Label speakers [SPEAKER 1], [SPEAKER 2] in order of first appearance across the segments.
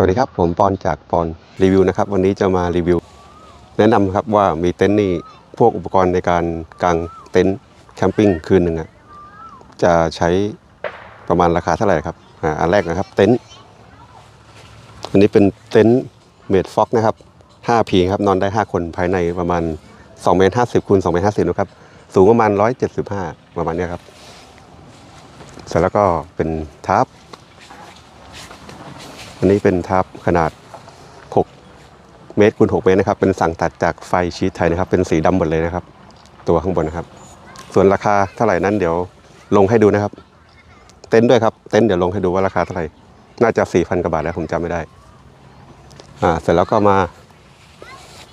[SPEAKER 1] สวัสดีครับผมปอนจากปอนรีวิวนะครับ วันนี้จะมารีวิว แนะนำครับว่ามีเต็นท์นี่พวกอุปกรณ์ในการกางเต็นท์แคมปิ้งคืนหนึ่งอะจะใช้ประมาณราคาเท่าไหร่ครับอ่าอันแรกนะครับเต็นท์อันนี้เป็นเต็นท์เมดฟ็อกนะครับ 5 พีครับนอนได้ 5 คนภายในประมาณ2เมตร50คูณ2เมตร50นะครับสูงประมาณ 175 ประมาณนี้ครับเสร็จแล้วก็เป็นทับ อันนี้เป็นทับขนาด 6 เมตรคูณ6เมตรนะครับ เป็นสั่งตัดจากไฟชีตไทยนะครับ เป็นสีดำหมดเลยนะครับ ตัวข้างบนนะครับ ส่วนราคาเท่าไหร่นั้นเดี๋ยวลงให้ดูนะครับ เต็นท์ด้วยครับ เต็นท์เดี๋ยวลงให้ดูว่าราคาเท่าไหร่ น่าจะ 4,000กว่าบาทแล้วผมจำไม่ได้ อ่า เสร็จแล้วก็มา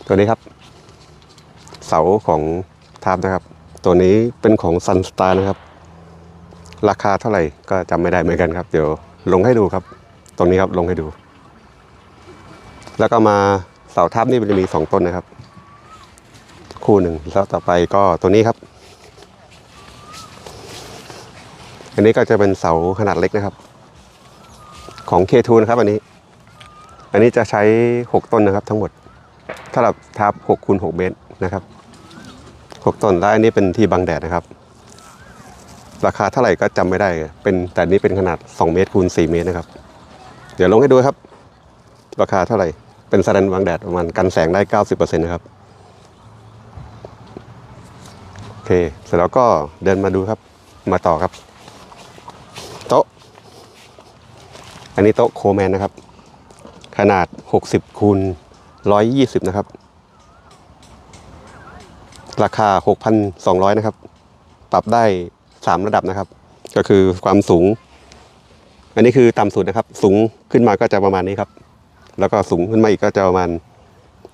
[SPEAKER 1] ตัวนี้ครับ เสาของทับนะครับ ตัวนี้เป็นของซันสตาร์นะครับ ราคาเท่าไหร่ก็จำไม่ได้เหมือนกันครับ เดี๋ยวลงให้ดูครับ ตรงนี้ครับลงให้ดู แล้วก็มาเสาทับนี่มันจะมีสองต้นนะครับ คู่หนึ่งแล้วต่อไปก็ตัวนี้ครับ อันนี้ก็จะเป็นเสาขนาดเล็กนะครับ ของ K2 นะครับ อันนี้ อันนี้จะใช้6ต้นนะครับ ทั้งหมดถ้าเราทับ6คูณ6เมตรนะครับ6ต้นแล้วอันนี้เป็นที่บังแดดนะครับราคาเท่าไหร่ก็จำไม่ได้ เป็นแต่นี้เป็นขนาด 2 เมตรคูณ4เมตรนะครับ เดี๋ยวลงให้ดูครับ ราคาเท่าไหร่ เป็นสแลนบังแดดประมาณกันแสงได้ 90%นะครับ โอเค เสร็จแล้วก็เดินมาดูครับ มาต่อครับ โต๊ะ อันนี้โต๊ะโคแมนนะครับ ขนาด 60คูณ120 นะครับ ราคา 6,200 นะครับ ปรับได้ 3 ระดับนะครับ ก็คือความสูง อันนี้คือต่ำสุดนะครับ สูงขึ้นมาก็จะประมาณนี้ครับ แล้วก็สูงขึ้นมาอีกก็จะประมาณ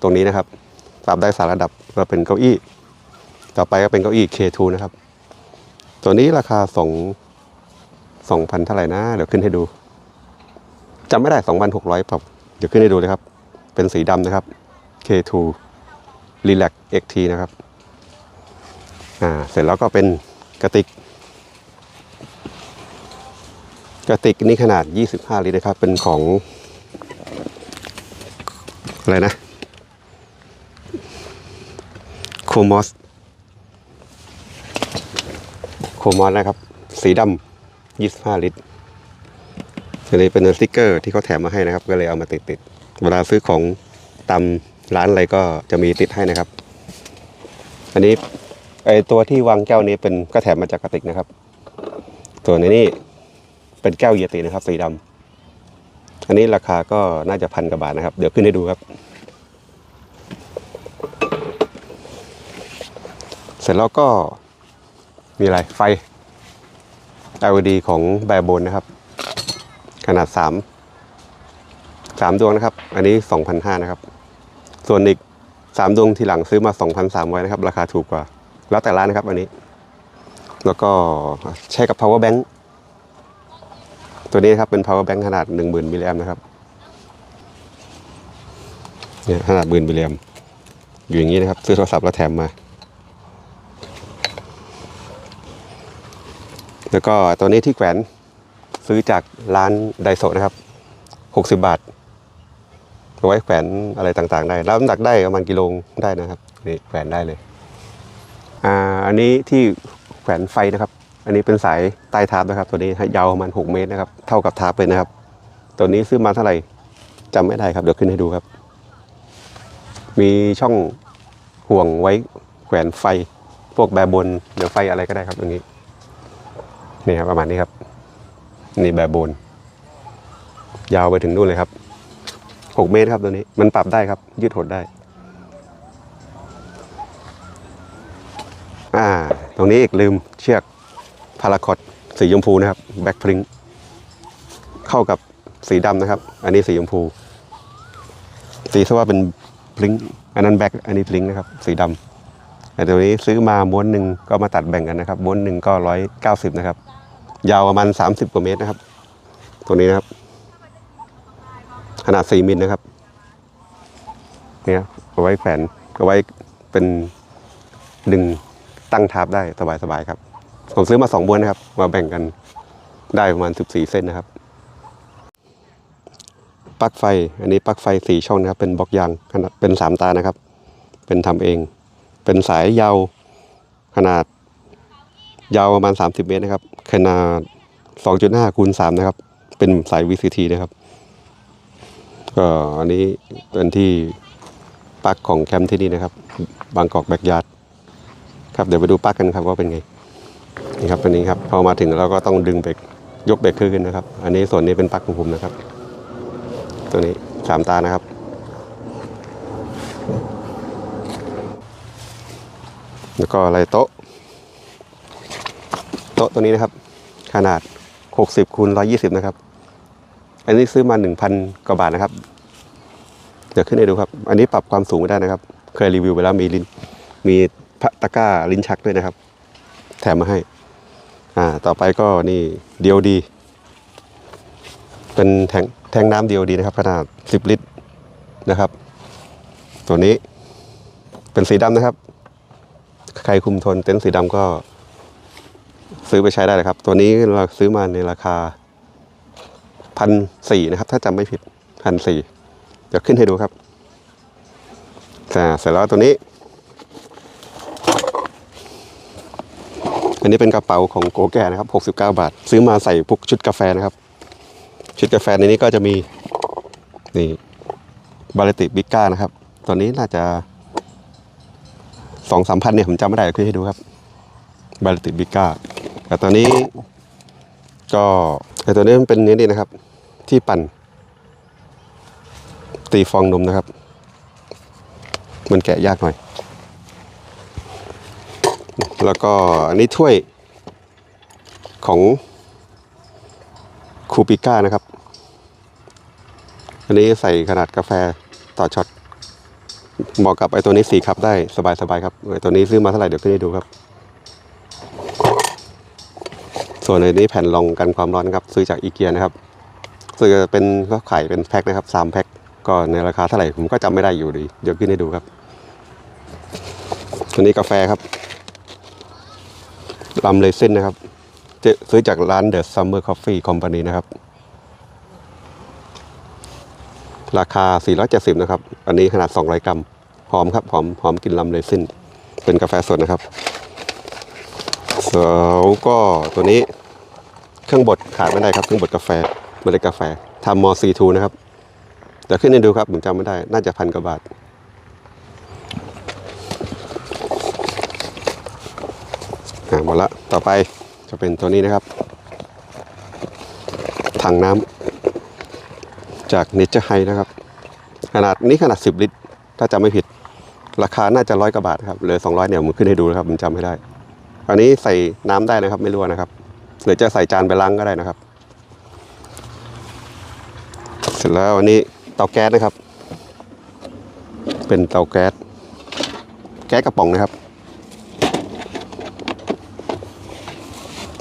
[SPEAKER 1] ตรงนี้นะครับปรับได้สามระดับก็เป็นเก้าอี้ ต่อไปก็เป็นเก้าอี้ K2 นะครับ ตัวนี้ราคาสองสองพันเท่าไหร่นะ เดี๋ยวขึ้นให้ดูจำไม่ได้สองพันหกร้อยปรับเดี๋ยวขึ้นให้ดูเลยครับ เป็นสีดำนะครับ K2 Relax XT นะครับ อ่า เสร็จแล้วก็เป็นกระติก กระติกนี่ขนาด 25 ลิตรนะครับ เป็นของ อะไรนะ โคมอส โคมอสนะครับ สีดำ25 ลิตรอันนี้เป็นสติกเกอร์ที่เขาแถมมาให้นะครับ ก็เลยเอามาติดติดเวลาซื้อของตามร้านอะไรก็จะมีติดให้นะครับ อันนี้ไอตัวที่วางแก้วนี้เป็นก็แถมมาจากกระติกนะครับ ส่วนในนี้ เป็นแก้วเยตินะครับสีดำอันนี้ราคาก็น่าจะพันกว่าบาทนะครับ เดี๋ยวขึ้นให้ดูครับ เสร็จแล้วก็มีอะไรไฟ LED ของแบรโบนนะครับ ขนาด 3 3 ดวงนะครับ อันนี้ 2,500 นะครับ ส่วนอีก 3 ดวงทีหลังซื้อมา 2,300นะครับ ราคาถูกกว่า แล้วแต่ร้านนะครับอันนี้ แล้วก็ใช้กับ power bank ตัวนี้ครับเป็น power bank ขนาด 10,000มิลลิแอมนะครับเนี่ยขนาดหมื่นมิลลิแอมอยู่อย่างนี้นะครับ ซื้อโทรศัพท์แล้วแถมมา แล้วก็ตัวนี้ที่แขวนซื้อจากร้านไดโซนะครับ 60 บาทเอาไว้แขวนอะไรต่างๆได้ แล้วน้ำหนักได้ประมาณกิโลได้นะครับนี่แขวนได้เลยอ่าอันนี้ที่แขวนไฟนะครับ อันนี้เป็นสายใต้ทาร์ปนะครับ ตัวนี้ยาวประมาณ6เมตรนะครับ เท่ากับทาร์ปเลยนะครับ ตัวนี้ซื้อมาเท่าไหร่จำไม่ได้ครับเดี๋ยวขึ้นให้ดูครับ มีช่องห่วงไว้แขวนไฟ พวกแบบบนหรือไฟอะไรก็ได้ครับตรงนี้นี่ครับประมาณนี้ครับ นี่แบบบน ยาวไปถึงนู่นเลยครับ6เมตรครับตัวนี้มันปรับได้ครับ ยืดหดได้อ่า ตรงนี้อีกลืมเชือก พาราคอตสีชมพูนะครับแบ็คพริ้งเข้ากับสีดำนะครับ อันนี้สีชมพู สีซะว่าเป็นพริ้งอันนั้นแบ็คอันนี้พริ้งนะครับ สีดำแต่ตัวนี้ซื้อมาม้วนหนึ่งก็มาตัดแบ่งกันนะครับ ม้วนหนึ่งก็ร้อยเก้าสิบนะครับ ยาวประมาณสามสิบกว่าเมตรนะครับ ตัวนี้นะครับ ขนาดสี่มิลนะครับ เนี่ยเอาไว้แขวนเอาไว้เป็นดึงตั้งทับได้สบายๆครับ ผมซื้อมาสองม้วนนะครับ มาแบ่งกันได้ประมาณสิบสี่เส้นนะครับปลั๊กไฟ อันนี้ปลั๊กไฟสี่ช่องนะครับ เป็นบล็อกยางขนาดเป็นสามตานะครับ เป็นทำเอง เป็นสายยาวขนาดยาวประมาณ 30 เมตรนะครับ ขนาด 2.5คูณ3นะครับ เป็นสาย VCT นะครับก็อันนี้เป็นที่ปลั๊กของแคมป์ที่นี่นะครับ บางกอกแบกยาร์ดครับเดี๋ยวไปดูปลั๊กกันครับว่าเป็นไง นี่ครับอันนี้ครับพอมาถึงเราก็ต้องดึงเบรกยกเบรกขึ้นนะครับ อันนี้ส่วนนี้เป็นปลั๊กของผมนะครับ ตัวนี้สามตานะครับ แล้วก็อะไรโต๊ะ โต๊ะตัวนี้นะครับ ขนาด 60คูณ120 นะครับ อันนี้ซื้อมา 1,000 กว่าบาทนะครับ เดี๋ยวขึ้นให้ดูครับ อันนี้ปรับความสูงไม่ได้นะครับ เคยรีวิวไปแล้วมีลิ้นมีพะตะกร้าลิ้นชักด้วยนะครับ แถมมาให้ อ่าต่อไปก็นี่เดียวดี เป็นแทงแทงน้ำเดียวดีนะครับ ขนาด 10 ลิตรนะครับ ตัวนี้เป็นสีดำนะครับ ใครคุมทนเต็นท์สีดำก็ซื้อไปใช้ได้เลยครับ ตัวนี้เราซื้อมาในราคาพันสี่นะครับ ถ้าจำไม่ผิดพันสี่เดี๋ยวขึ้นให้ดูครับอ่เสร็จแล้วตัวนี้ อันนี้เป็นกระเป๋าของโกแก่นะครับ 69 บาท ซื้อมาใส่พวกชุดกาแฟนะครับ ชุดกาแฟในนี้ก็จะมีนี่บาลติบิก้านะครับตัวนี้น่าจะสองสามพันเนี่ยผมจำไม่ได้เดี๋ยวขึ้นให้ดูครับบาลติบิก้าแต่ตัวนี้ก็แต่ตัวนี้มันเป็นนี้นี่นะครับ ที่ปั่น ตีฟองนมนะครับ มันแกะยากหน่อย แล้วก็อันนี้ถ้วยของคูปิก้านะครับ อันนี้ใส่ขนาดกาแฟต่อช็อตเหมาะกับไอ้ตัวนี้สี่คัพได้สบายๆครับไอ้ตัวนี้ซื้อมาเท่าไหร่เดี๋ยวขึ้นให้ดูครับ ส่วนในนี้แผ่นรองกันความร้อนครับ ซื้อจากอีเกียนะครับซื้อเป็นก็ขายเป็นแพ็คนะครับสามแพ็คก็ในราคาเท่าไหร่ผมก็จำไม่ได้อยู่ดี เดี๋ยวขึ้นให้ดูครับตัวนี้กาแฟครับ ลำเลเซนนะครับเจซื้อจากร้าน The Summer Coffee Company นะครับ ราคา 470 นะครับ อันนี้ขนาด 200 กรัม หอมครับ หอม หอมกินลำเลซินเป็นกาแฟสดนะครับแล้วก็ตัวนี้เครื่องบดขาดไม่ได้ครับ เครื่องบดกาแฟเมล็ดกาแฟทำมอซีทูนะครับ เดี๋ยวขึ้นให้ดูครับ ผมจำไม่ได้ น่าจะพันกว่าบาท อ่า หมดละต่อไปจะเป็นตัวนี้นะครับถังน้ำจากเนเจอร์ไฮนะครับ ขนาดนี้ขนาด 10 ลิตร ถ้าจำไม่ผิด ราคาน่าจะร้อยกว่าบาทครับเหลือ200เนี่ยผมขึ้นให้ดูนะครับผมจำไม่ได้ อันนี้ใส่น้ำได้นะครับ ไม่รั่วนะครับหรือจะใส่จานไปล้างก็ได้นะครับ เสร็จแล้วอันนี้เตาแก๊สนะครับ เป็นเตาแก๊ส แก๊สกระป๋องนะครับ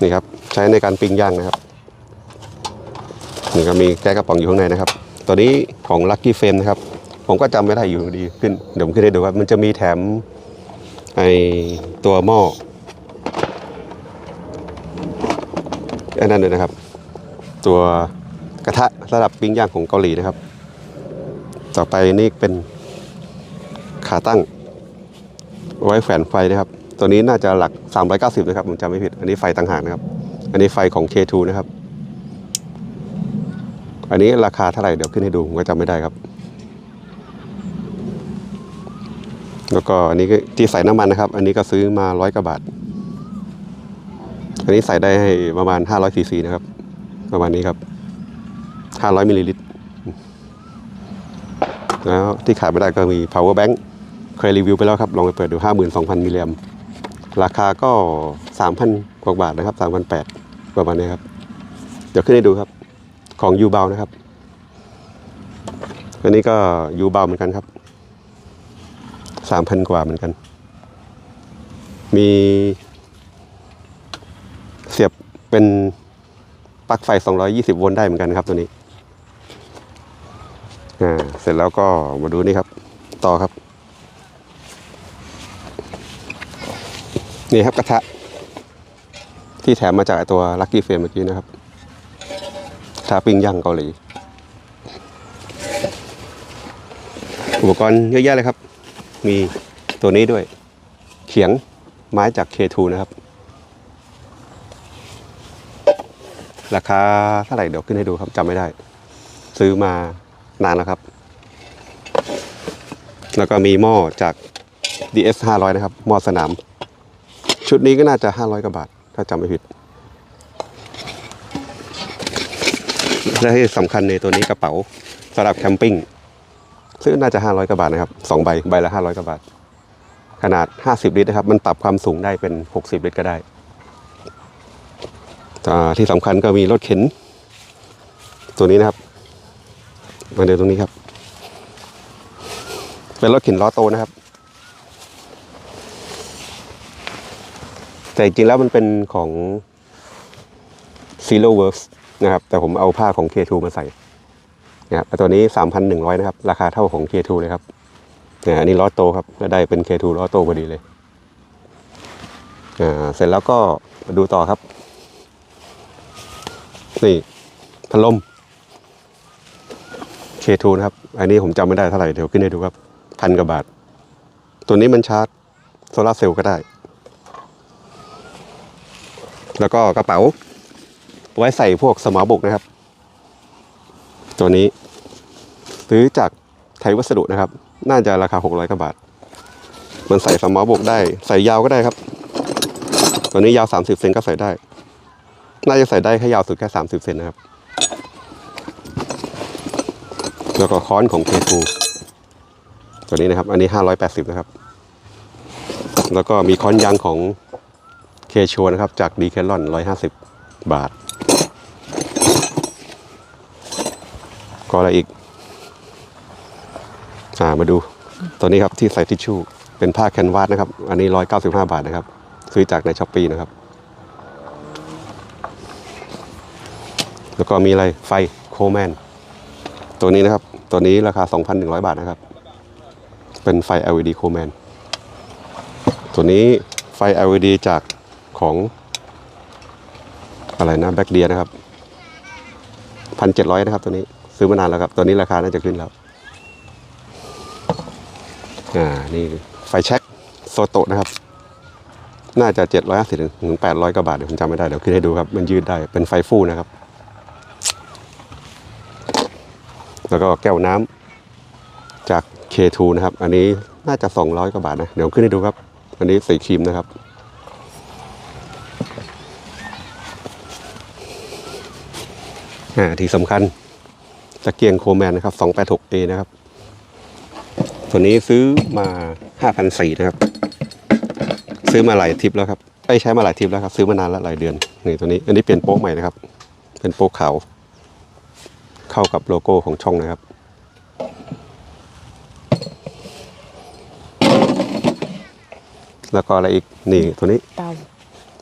[SPEAKER 1] นี่ครับใช้ในการปิ้งย่างนะครับนี่ก็มีแก๊สกระป๋องอยู่ข้างในนะครับ ตัวนี้ของ Lucky Frame นะครับ ผมก็จำไม่ได้อยู่ดีขึ้นเดี๋ยวผมขึ้นให้ดูครับมันจะมีแถมไอตัวหม้ออ้นั่นเลยนะครับ ตัวกระทะระดับปิ้งย่างของเกาหลีนะครับ ต่อไปนี่เป็นขาตั้งไว้แขวนไฟนะครับ ตัวนี้น่าจะหลัก 390นะครับผมจำไม่ผิด อันนี้ไฟต่างหากนะครับ อันนี้ไฟของ K2 นะครับ อันนี้ราคาเท่าไหร่เดี๋ยวขึ้นให้ดูผมก็จำไม่ได้ครับ แล้วก็อันนี้ที่ใส่น้ำมันนะครับ อันนี้ก็ซื้อมาร้อยกว่าบาท อันนี้ใส่ได้ประมาณ500ซีซีนะครับ ประมาณนี้ครับ500มิลลิลิตรแล้วที่ขาดไม่ได้ก็มี power bank เคยรีวิวไปแล้วครับ ลองไปเปิดดู 52,000 มิลลิแอม ราคาก็ 3,000 กว่าบาทนะครับ3,800ประมาณนี้ครับ เดี๋ยวขึ้นให้ดูครับ ของยูเบานะครับ อันนี้ก็ยูเบาเหมือนกันครับสามพันกว่าเหมือนกัน มีเสียบเป็นปลั๊กไฟ 220 โวลต์ได้เหมือนกันครับตัวนี้ อ่า เสร็จแล้วก็มาดูนี่ครับ ต่อครับ นี่ครับกระทะ ที่แถมมาจากตัวลั c กี้เฟรมเมื่อกี้นะครับทาปิ้งย่างเกาหลี อุปกรณ์เยอะแยะเลยครับ มีตัวนี้ด้วย เขียงไม้จาก K2 นะครับ ราคาเท่าไหร่เดี๋ยวขึ้นให้ดูครับจำไม่ได้ ซื้อมานานแล้วครับ แล้วก็มีหม้อจาก DS 500 นะครับ หม้อสนาม ชุดนี้ก็น่าจะ 500กว่าบาท ถ้าจำไม่ผิด และที่สำคัญในตัวนี้กระเป๋าสำหรับแคมปิ้งซึ่งน่าจะ 500กว่าบาทนะครับสองใบใบละ 500กว่าบาท ขนาด 50 ลิตรนะครับ มันปรับความสูงได้เป็น 60 ลิตรก็ได้อ่ที่สำคัญก็มีรถเข็น ตัวนี้นะครับ มาเดี๋ยวตรงนี้ครับ เป็นรถเข็นล้อโตนะครับ แต่จริงแล้วมันเป็นของ Zero Works นะครับ แต่ผมเอาผ้าของ K2 มาใส่นะครับตัวนี้ 3,100 นะครับ ราคาเท่าของ K2 เลยครับนี่ยอันนี้ล้อโตครับได้เป็น K2 ล้อโตพอดีเลยอ่าเสร็จแล้วก็มาดูต่อครับ นี่พัดลม K2 นะครับ อันนี้ผมจำไม่ได้เท่าไหร่เดี๋ยวขึ้นให้ดูครับ พันกว่าบาท ตัวนี้มันชาร์จโซลาร์เซลล์ก็ได้ แล้วก็กระเป๋า ไว้ใส่พวกสมอบกนะครับ ตัวนี้ซื้อจากไทยวัสดุนะครับ น่าจะราคา 600กว่าบาท มันใส่สมอบกได้ ใส่ยาวก็ได้ครับ ตัวนี้ยาว 30เซนก็ใส่ได้ น่าจะใส่ได้แค่ยาวสุดแค่ 30เซนนะครับ แล้วก็ค้อนของ K2 ตัวนี้นะครับ อันนี้ 580 นะครับ แล้วก็มีค้อนยางของ เคชัวนะครับ จากดีแคลอน 150 บาท ก็อะไรอีก อ่ามาดู ตัวนี้ครับที่ใส่ทิชชู่ เป็นผ้าแคนวาสนะครับ อันนี้ 195 บาทนะครับ ซื้อจากในช้อปปีนะครับ แล้วก็มีอะไรไฟโคแมน ตัวนี้นะครับ ตัวนี้ราคา 2,100 บาทนะครับ เป็นไฟ LED โคแมน ตัวนี้ไฟ LED จาก ของอะไรนะแบ็กเดียนะครับพันเจ็ดร้อยนะครับตัวนี้ซื้อมานานแล้วครับตัวนี้ราคาน่าจะขึ้นแล้วอ่านี่ไฟแช็กโซโตะนะครับ น่าจะเจ็ดร้อยสิบถึงแปดร้อยกว่าบาทเดี๋ยวผมจำไม่ได้เดี๋ยวขึ้นให้ดูครับ มันยืดได้เป็นไฟฟูนะครับ แล้วก็แก้วน้ำจาก K2 นะครับ อันนี้น่าจะ 200 กว่าบาทนะ เดี๋ยวขึ้นให้ดูครับ อันนี้สีครีมนะครับ อ่าที่สำคัญตะเกียงโคแมนนะครับ 286A นะครับ ตัวนี้ซื้อมา5,004นะครับ ซื้อมาหลายทริปแล้วครับไอ้ยใช้มาหลายทริปแล้วครับซื้อมานานแล้วหลายเดือนนี่ตัวนี้ อันนี้เปลี่ยนโป๊กใหม่นะครับ เป็นโป๊กขาวเข้ากับโลโก้ของช่องนะครับแล้วก็อะไรอีกนี่ตัวนี้
[SPEAKER 2] เตา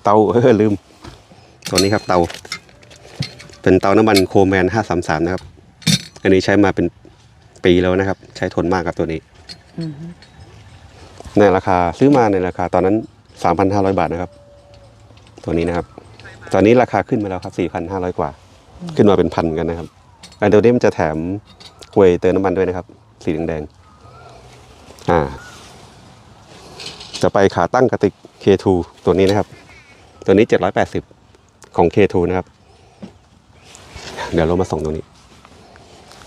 [SPEAKER 1] เตาเออลืม ตัวนี้ครับเตา เป็นเตาน้ำมันโคแมน 533 นะครับ อันนี้ใช้มาเป็นปีแล้วนะครับ ใช้ทนมากครับตัวนี้
[SPEAKER 2] อือฮึ
[SPEAKER 1] ในราคาซื้อมาในราคาตอนนั้น 3,500 บาทนะครับ ตัวนี้นะครับ ตอนนี้ราคาขึ้นมาแล้วครับ 4,500 กว่า ขึ้นมาเป็นพันกันนะครับอันเดียวนี้มันจะแถมหวยเติมน้ำมันด้วยนะครับ สีแดงๆอ่าจะไปขาตั้งกระติก K2 ตัวนี้นะครับ ตัวนี้ 780 ของ K2 นะครับ เดี๋ยวเรามาส่องตรงนี้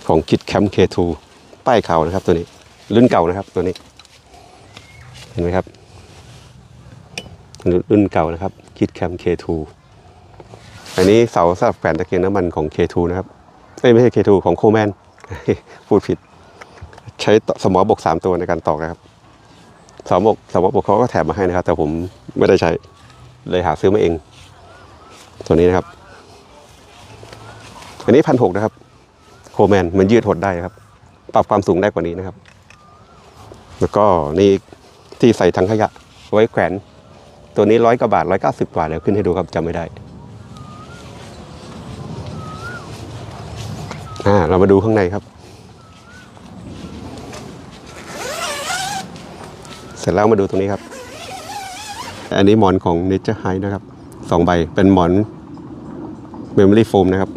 [SPEAKER 1] ของคิดแคมป์ K2 ป้ายเขานะครับตัวนี้ รุ่นเก่านะครับตัวนี้ เห็นไหมครับ รุ่นเก่านะครับคิดแคม K2 อันนี้เสาสำหรับแขวนตะเกียงน้ำมันของ K2 นะครับไม่ใช่ K2 ของโคแมนพูดผิด ใช้สมอบก3ตัวในการตอกนะครับสมอบกสมอบกเขาก็แถมมาให้นะครับ แต่ผมไม่ได้ใช้เลยหาซื้อมาเอง ตัวนี้นะครับ อันนี้พันหกนะครับโคแมนมันยืดหดได้ครับ ปรับความสูงได้กว่านี้นะครับ แล้วก็นี่ที่ใส่ถังขยะไว้แขวน ตัวนี้ร้อยกว่าบาทร้อยเก้าสิบบาเดี๋ยวขึ้นให้ดูครับจำไม่ได้อ่าเรามาดูข้างในครับ เสร็จแล้วมาดูตรงนี้ครับ อันนี้หมอนของ Nature High นะครับสองใบเป็นหมอน Memory Foam นะครับ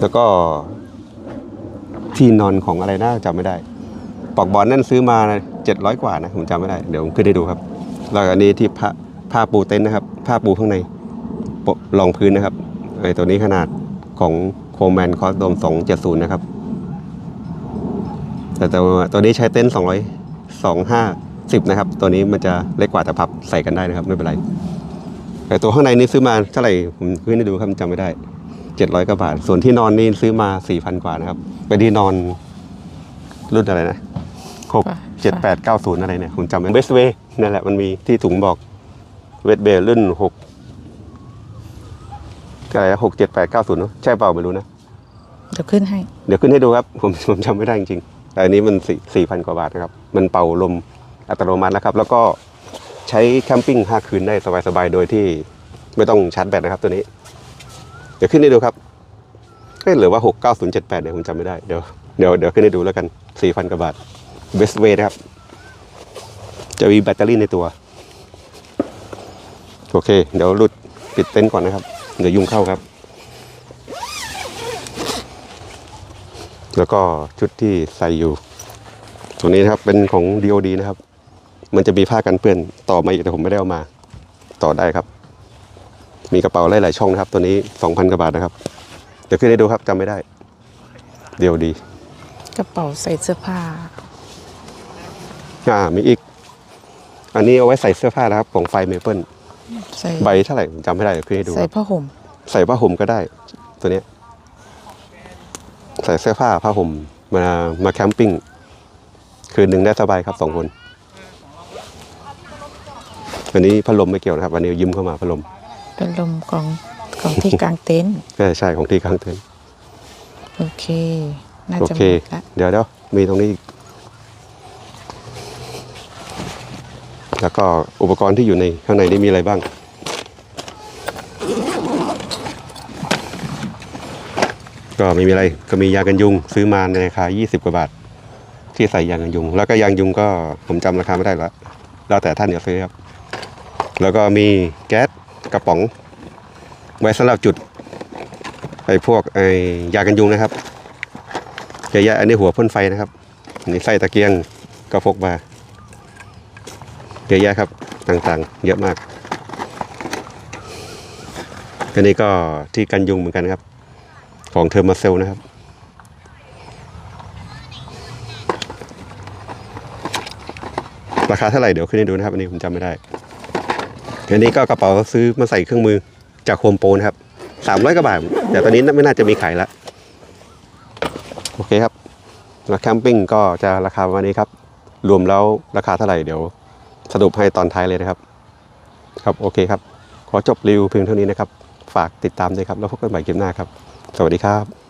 [SPEAKER 1] แล้วก็ที่นอนของอะไรนะจำไม่ได้ปลอกบอลนั่นซื้อมาเจ็ดร้อยกว่านะผมจำไม่ได้ เดี๋ยวผมขึ้นให้ดูครับ แล้วอันนี้ที่ผ้าผ้าปูเต็นท์นะครับ ผ้าปูข้างในรองพื้นนะครับไอตัวนี้ขนาดของโคแมนคอสโดมสองเจ็ดศูนย์นะครับ แต่ตัวตัวนี้ใช้เต็นท์สองร้อยสองห้าสิบนะครับ ตัวนี้มันจะเล็กกว่าแต่พับใส่กันได้นะครับ ไม่เป็นไรแต่ตัวข้างในนี่ซื้อมาเท่าไหร่ผมขึ้นให้ดูครับจำไม่ได้ เจ็ดร้อยกว่าบาท ส่วนที่นอนนี่ซื้อมาสี่พันกว่านะครับ เป็นที่นอนรุ่นอะไรนะหกเจ็ดแปดเก้าศูนย์อะไรเนี่ย ผมจำไม่เวสเวนั่นแหละมันมีที่ถุงบอกเวสเบรุ่นหกอะไรหกเจ็ดแปดเก้าศูนย์ใช่เปล่าไม่รู้นะ
[SPEAKER 2] เดี๋ยวขึ้นให้
[SPEAKER 1] เดี๋ยวขึ้นให้ดูครับ ผมผมจำไม่ได้จริงๆแต่อันนี้มันสี่สี่พันกว่าบาทนะครับ มันเป่าลมอัตโนมัติแล้วครับ แล้วก็ใช้แคมปิ้งห้าคืนได้สบายๆ โดยที่ไม่ต้องชาร์จแบตนะครับตัวนี้ เดี๋ยวขึ้นให้ดูครับเหรือว่าหกเก้าศูนย์เจ็ดแปดเนี่ยวผมจำไม่ได้เดี๋ยวเดี๋ยวเดี๋ยวขึ้นให้ดูแล้วกันสี่พันกว่าบาท best way นะครับ จะมีแบตเตอรี่ในตัว โอเค เดี๋ยวหลุดปิดเต็นท์ก่อนนะครับ เดี๋ยวยุ่งเข้าครับ แล้วก็ชุดที่ใส่อยู่ ตัวนี้นะครับเป็นของ DOD นะครับ มันจะมีผ้ากันเปื้อนต่อมาอีกแต่ผมไม่ได้เอามา ต่อได้ครับ มีกระเป๋าหลายๆช่องนะครับ ตัวนี้ 2,000กว่าบาทนะครับ เดี๋ยวขึ้นให้ดูครับจำไม่ได้ DOD
[SPEAKER 2] กระเป๋าใส่เสื้อผ้า
[SPEAKER 1] อ่า มีอีก อันนี้เอาไว้ใส่เสื้อผ้านะครับ ของไฟเมเปิล
[SPEAKER 2] ใส่
[SPEAKER 1] ใบเท่าไหร่ผมจำไม่ได้เดี๋ยวขึ้นให้ดูค
[SPEAKER 2] ใส่
[SPEAKER 1] รับ
[SPEAKER 2] ผ้าห่ม
[SPEAKER 1] ใส่ผ้าห่มก็ได้ ตัวเนี้ยใส่เสื้อผ้าผ้าห่มมามาแคมปิ้งคืนหนึ่งได้สบายครับสองคนอันนี้พัดลมไม่เกี่ยวนะครับอันนี้ยืมเข้ามาพัดลม
[SPEAKER 2] เป็นลมของของที่กลางเต็นท์
[SPEAKER 1] ก็ใช่ของที่ข้างเต็นท์
[SPEAKER 2] โอเค น่า
[SPEAKER 1] โอ
[SPEAKER 2] จะห
[SPEAKER 1] เค
[SPEAKER 2] มดละ
[SPEAKER 1] เดี๋ยวเดี๋ยวมีตรงนี้อีกแล้วก็อุปกรณ์ที่อยู่ในข้างในนี่มีอะไรบ้าง ก็ไม่มีอะไรก็มียากันยุง ซื้อมาในราคา 20 กว่าบาท ที่ใส่ยางกันยุง แล้วก็ยางยุงก็ผมจำราคาไม่ได้แล้วแล้วแต่ท่านจะซื้อครับ แล้วก็มีแก๊ส กระป๋อง ไว้สำหรับจุดไอ้พวกไอ้ยากันยุงนะครับเยอะแยะอันนี้หัวพ่นไฟนะครับนนี้ไส้ตะเกียงก็พกมาเยอะแยะครับต่างๆ เยอะมากอันนี้ก็ที่กันยุงเหมือนกันครับ ของเทอร์มาเซลนะครับราคาเท่าไหร่เดี๋ยวขึ้นให้ดูนะครับ อันนี้ผมจำไม่ได้ อันนี้ก็กระเป๋าซื้อมาใส่เครื่องมือจากโฮมโปรนะครับสามร้อยกว่าบาท แต่ตอนนี้ไม่น่าจะมีขายแล้วโอเคครับแล้วแคมปิ้งก็จะราคาประมาณนี้ครับ รวมแล้วราคาเท่าไหร่เดี๋ยวสรุปให้ตอนท้ายเลยนะครับ ครับโอเคครับ ขอจบรีวิวเพียงเท่านี้นะครับ ฝากติดตามด้วยครับ แล้วพบกันใหม่คลิปหน้าครับ สวัสดีครับ